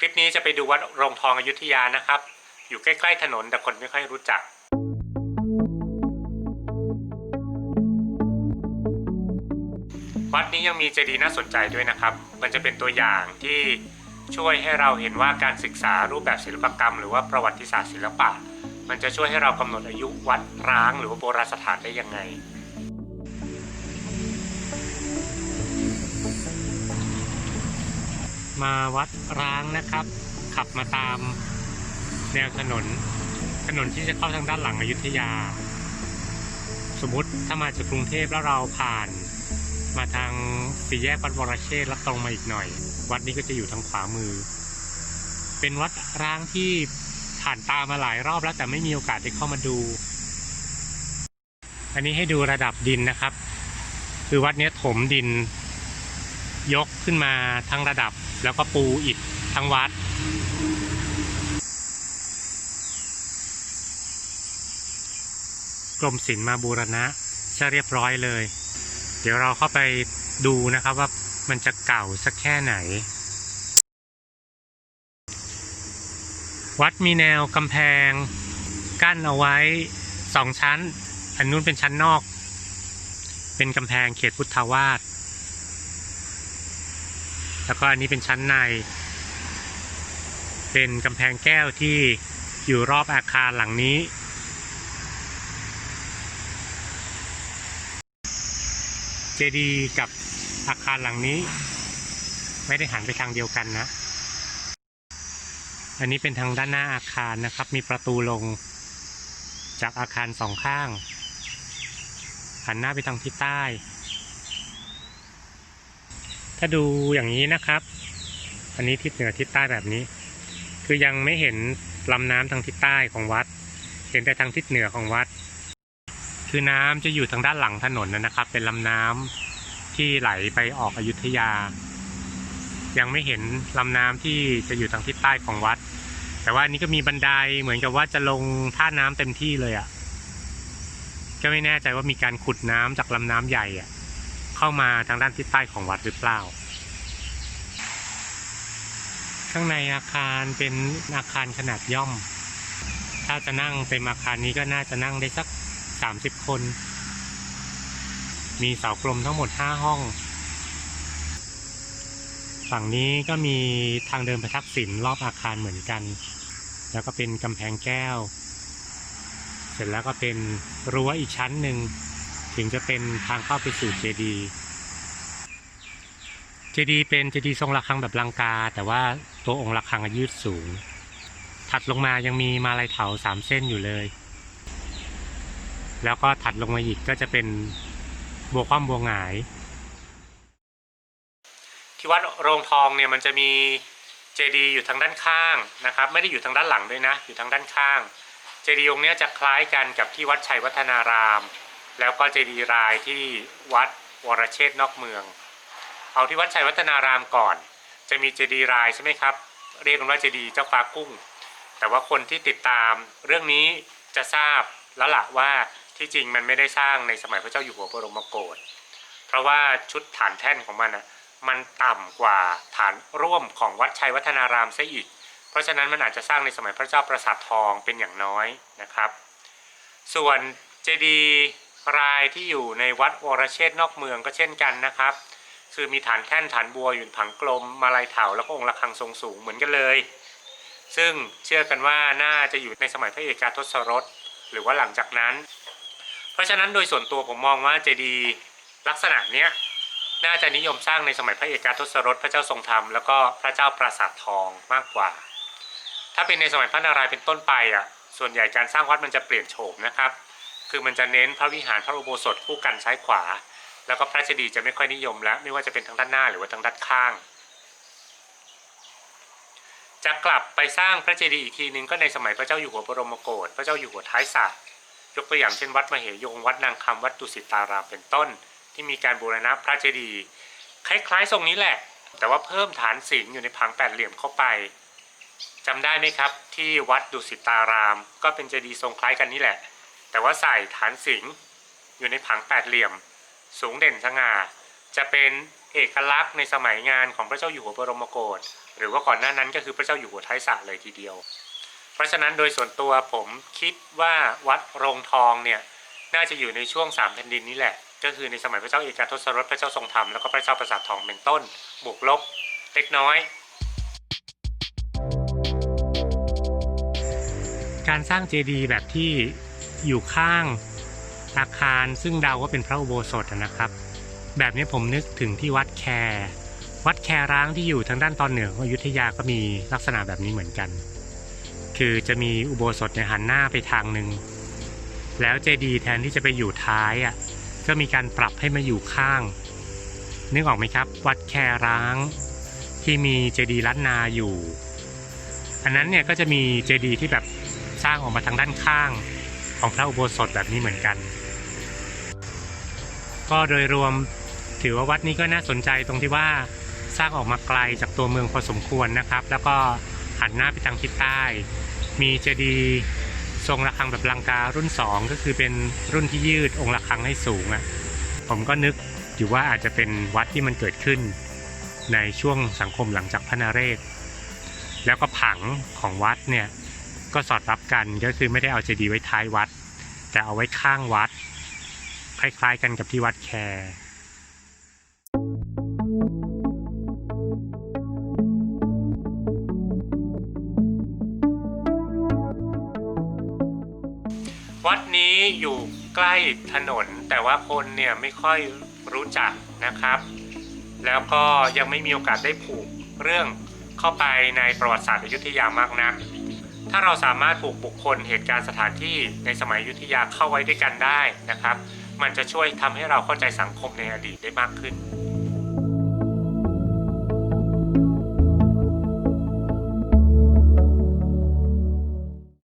คลิปนี้จะไปดูวัดโรงทองอยุธยานะครับ อยู่ใกล้ๆถนนแต่คนไม่ค่อยรู้จัก วัดนี้ยังมีเจดีย์น่าสนใจด้วยนะครับ มันจะเป็นตัวอย่างที่ช่วยให้เราเห็นว่าการศึกษารูปแบบศิลปกรรม หรือว่าประวัติศาสตร์ศิลปะ มันจะช่วยให้เรากำหนดอายุวัดร้าง หรือว่าโบราณสถานได้ยังไง มาวัดร้างนะครับ ขับมาตามแนวถนน ถนนที่จะเข้าทางด้านหลังอยุธยา สมมติถ้ามาจากกรุงเทพแล้วเราผ่าน มาทางสี่แยกวัดวรเชษฐ์แล้วตรงมาอีกหน่อย วัดนี้ก็จะอยู่ทางขวามือ เป็นวัดร้างที่ผ่านตามาหลายรอบแล้วแต่ไม่มีโอกาสได้เข้ามาดู อันนี้ให้ดูระดับดินนะครับ คือวัดนี้ถมดิน ยกขึ้นมาทั้งระดับ แล้วก็ปูอิฐทั้งวัด กรมศิลป์มาบูรณะจะเรียบร้อยเลย เดี๋ยวเราเข้าไปดูนะครับว่ามันจะเก่าสักแค่ไหน วัดมีแนวกำแพง กั้นเอาไว้สองชั้น อันนู้นเป็นชั้นนอก เป็นกำแพงเขตพุทธวาส แล้วก็อันนี้เป็นชั้นใน เป็นกำแพงแก้วที่อยู่รอบอาคารหลังนี้ เจดีย์กับอาคารหลังนี้ ไม่ได้หันไปทางเดียวกันนะ อันนี้เป็นทางด้านหน้าอาคารนะครับ มีประตูลงจากอาคารสองข้าง หันหน้าไปทางทิศใต้ ถ้าดูอย่างนี้นะครับ อันนี้ทิศเหนือทิศใต้แบบนี้ คือยังไม่เห็นลำน้ำทางทิศใต้ของวัด เห็นแต่ทางทิศเหนือของวัด คือน้ำจะอยู่ทางด้านหลังถนนนะครับ เป็นลำน้ำที่ไหลไปออกอยุธยา ยังไม่เห็นลำน้ำที่จะอยู่ทางทิศใต้ของวัด แต่ว่านนี้ก็มีบันไดเหมือนกับว่าจะลงท่าน้ำเต็มที่เลยอะ่ะก็ไม่แน่ใจว่ามีการขุดน้ำจากลำน้ำใหญ่อะ่ะ เข้ามาทางด้านทิศใต้ของวัดหรือเปล่า ข้างในอาคารเป็นอาคารขนาดย่อม ถ้าจะนั่งเต็มอาคารนี้ก็น่าจะนั่งได้สักสามสิบคน มีเสากลมทั้งหมดห้าห้อง ฝั่งนี้ก็มีทางเดินไปทักษิณรอบอาคารเหมือนกัน แล้วก็เป็นกำแพงแก้ว เสร็จแล้วก็เป็นรั้วอีกชั้นหนึ่ง ถึงจะเป็นทางเข้าไปสู่เจดีย์เจดีย์เป็นเจดีย์ทรงระฆังแบบลังกา แต่ว่าตัวองค์ระฆังยืดสูง ถัดลงมายังมีมาลายเถาสามเส้นอยู่เลย แล้วก็ถัดลงมาอีกก็จะเป็นบัวคว่ำบัวหงาย ที่วัดโรงทองเนี่ยมันจะมีเจดีย์อยู่ทางด้านข้างนะครับ ไม่ได้อยู่ทางด้านหลังด้วยนะ อยู่ทางด้านข้าง เจดีย์องค์นี้จะคล้ายกันกับที่วัดชัยวัฒนาราม แล้วก็เจดีย์รายที่วัดวรเชษนอกเมือง เอาที่วัดชัยวัฒนารามก่อน จะมีเจดีย์รายใช่ไหมครับ เรียกกันว่าเจดีย์เจ้าฟ้ากุ้ง แต่ว่าคนที่ติดตามเรื่องนี้จะทราบแล้วล่ะว่าที่จริงมันไม่ได้สร้างในสมัยพระเจ้าอยู่หัวบรมโกศเพราะว่าชุดฐานแท่นของมันอะมันต่ำกว่าฐานร่วมของวัดชัยวัฒนารามซะอีก เพราะฉะนั้นมันอาจจะสร้างในสมัยพระเจ้าประสาททองเป็นอย่างน้อยนะครับ ส่วนเจดีย์ รายที่อยู่ในวัดวรเชษนอกเมืองก็เช่นกันนะครับ คือมีฐานแท่นฐานบัวอยู่ผังกลม มาลายเถาแล้วก็องค์ระฆังทรงสูงเหมือนกันเลย ซึ่งเชื่อกันว่าน่าจะอยู่ในสมัยพระเอกาทศรสหรือว่าหลังจากนั้น เพราะฉะนั้นโดยส่วนตัวผมมองว่าเจดีย์ลักษณะเนี้ยน่าจะนิยมสร้างในสมัยพระเอกาทศรสพระเจ้าทรงธรรมแล้วก็พระเจ้าปราสาททองมากกว่า ถ้าเป็นในสมัยพระนารายณ์เป็นต้นไปอะส่วนใหญ่การสร้างวัดมันจะเปลี่ยนโฉมนะครับ คือมันจะเน้นพระวิหารพระอุโบสถคู่กันซ้ายขวา แล้วก็พระเจดีย์จะไม่ค่อยนิยมแล้วไม่ว่าจะเป็นทางด้านหน้าหรือว่าทางด้านข้าง จะกลับไปสร้างพระเจดีย์อีกทีนึงก็ในสมัยพระเจ้าอยู่หัวบรมโกศพระเจ้าอยู่หัวท้ายสระยกตัวอย่างเช่นวัดมเหยงวัดนางคำวัดดุสิตารามเป็นต้น ที่มีการบูรณะพระเจดีย์คล้ายๆทรงนี้แหละ แต่ว่าเพิ่มฐานศีลอยู่ในผังแปดเหลี่ยมเข้าไปจำได้ไหมครับ ที่วัดดุสิตาราม ก็เป็นเจดีย์ทรงคล้ายกันนี่แหละ แต่ว่าใส่ฐานสิงอยู่ในผังแปดเหลี่ยม สูงเด่นสง่า จะเป็นเอกลักษณ์ในสมัยงานของพระเจ้าอยู่หัวบรมโกศหรือว่าก่อนหน้านั้นก็คือพระเจ้าอยู่หัวท้ายสระเลยทีเดียว เพราะฉะนั้นโดยส่วนตัวผมคิดว่าวัดโรงทองเนี่ยน่าจะอยู่ในช่วงสามแผ่นดินนี้แหละ ก็คือในสมัยพระเจ้าเอกาทศรสพระเจ้าทรงธรรมแล้วก็พระเจ้าประสาททองเป็นต้นบวกลบเล็กน้อย การสร้างเจดีย์แบบที่ อยู่ข้างอาคารซึ่งเดาว่าเป็นพระอุโบสถนะครับ แบบนี้ผมนึกถึงที่วัดแคร์วัดแครร้างที่อยู่ทางด้านตอนเหนือของอยุธยาก็มีลักษณะแบบนี้เหมือนกัน คือจะมีอุโบสถเนี่ยหันหน้าไปทางหนึ่งแล้วเจดีย์แทนที่จะไปอยู่ท้ายอะก็มีการปรับให้มาอยู่ข้าง นึกออกไหมครับ วัดแคร้าง ที่มีเจดีย์ล้านนาอยู่ อันนั้นเนี่ยก็จะมีเจดีย์ที่แบบสร้างออกมาทางด้านข้าง ของพระอุโบสถแบบนี้เหมือนกัน ก็โดยรวมถือว่าวัดนี้ก็น่าสนใจตรงที่ว่าสร้างออกมาไกลจากตัวเมืองพอสมควรนะครับ แล้วก็หันหน้าไปทางทิศใต้ มีเจดีย์ทรงระฆังแบบลังการุ่น 2 ก็คือเป็นรุ่นที่ยืดองค์ระฆังให้สูงอะ่ะผมก็นึกอยู่ว่าอาจจะเป็นวัดที่มันเกิดขึ้น ในช่วงสังคมหลังจากพระนเรศ แล้วก็ผังของวัดเนี่ย ก็สอดรับกันก็คือไม่ได้เอาเจดีย์ไว้ท้ายวัด แต่เอาไว้ข้างวัด คล้ายๆกันกับที่วัดแคร์วัดนี้อยู่ใกล้ถนน แต่ว่าคนเนี่ยไม่ค่อยรู้จักนะครับ แล้วก็ยังไม่มีโอกาสได้ผูกเรื่องเข้าไปในประวัติศาสตร์อยุธยามากนัก ถ้าเราสามารถผูกบุคคลเหตุการณ์สถานที่ในสมัยยุทธยาเข้าไว้ด้วยกันได้นะครับ มันจะช่วยทำให้เราเข้าใจสังคมในอดีตได้มากขึ้น